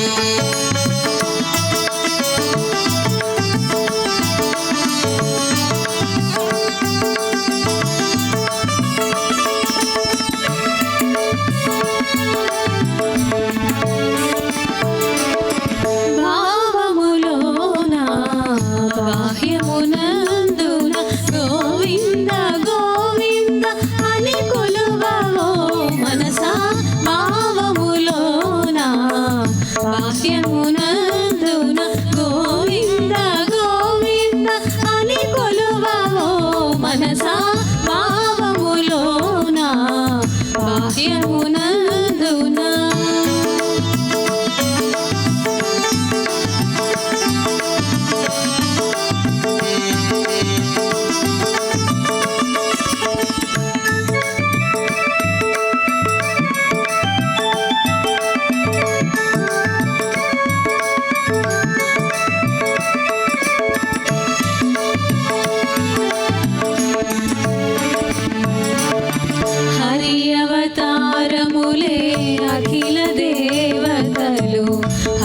Música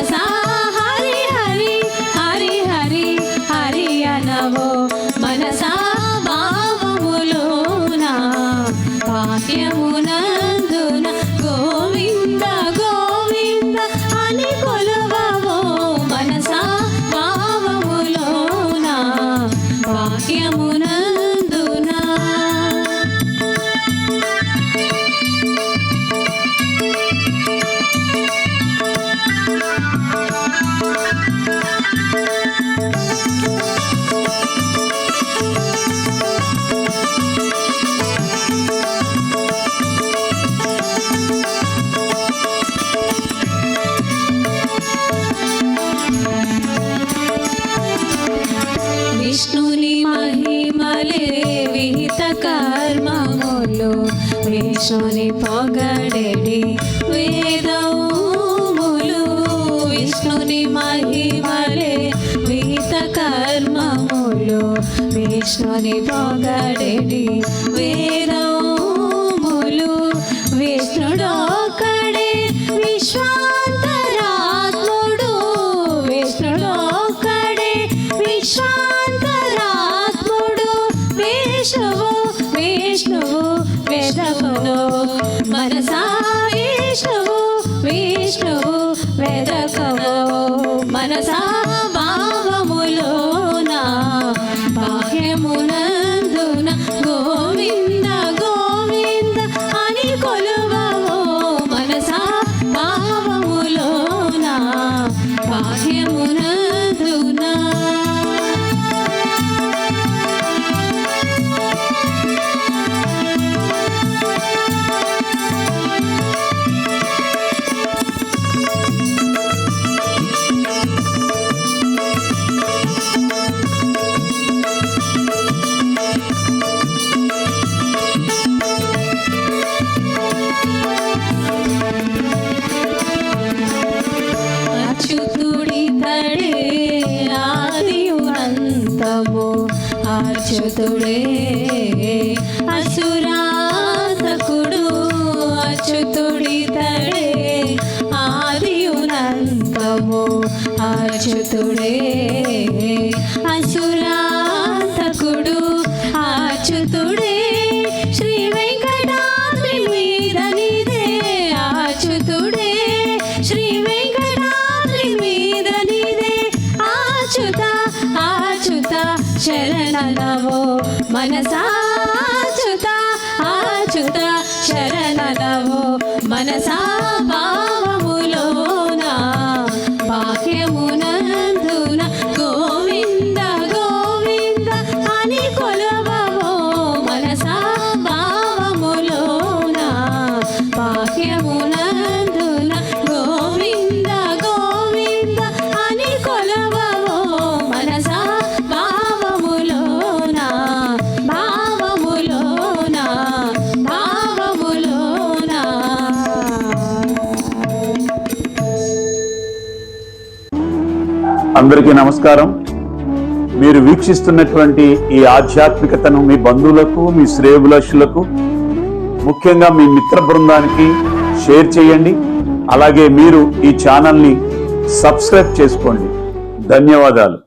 Começar. చాలే విహిత కర్మములు. విష్ణుని పొగడేడి వేదములు. విష్ణుని మహిమలే విహిత కర్మములు. విష్ణుని పొగడేడి వేద విష్ణువు విష్ణువు వెదకును మనసా విష్ణువు విష్ణువు వెదకవు మనసా అచ్యుతుడే. అసురాతకుడు అచ్యుతుడు శరణనవో మనసాచుత ఆచుత శరణనవో మనసా అందరికీ నమస్కారం. మీరు వీక్షిస్తున్నటువంటి ఈ ఆధ్యాత్మికతను మీ బంధువులకు మీ శ్రేయభిలాషులకు ముఖ్యంగా మీ మిత్ర బృందానికి షేర్ చేయండి. అలాగే మీరు ఈ ఛానల్ని సబ్స్క్రైబ్ చేసుకోండి. ధన్యవాదాలు.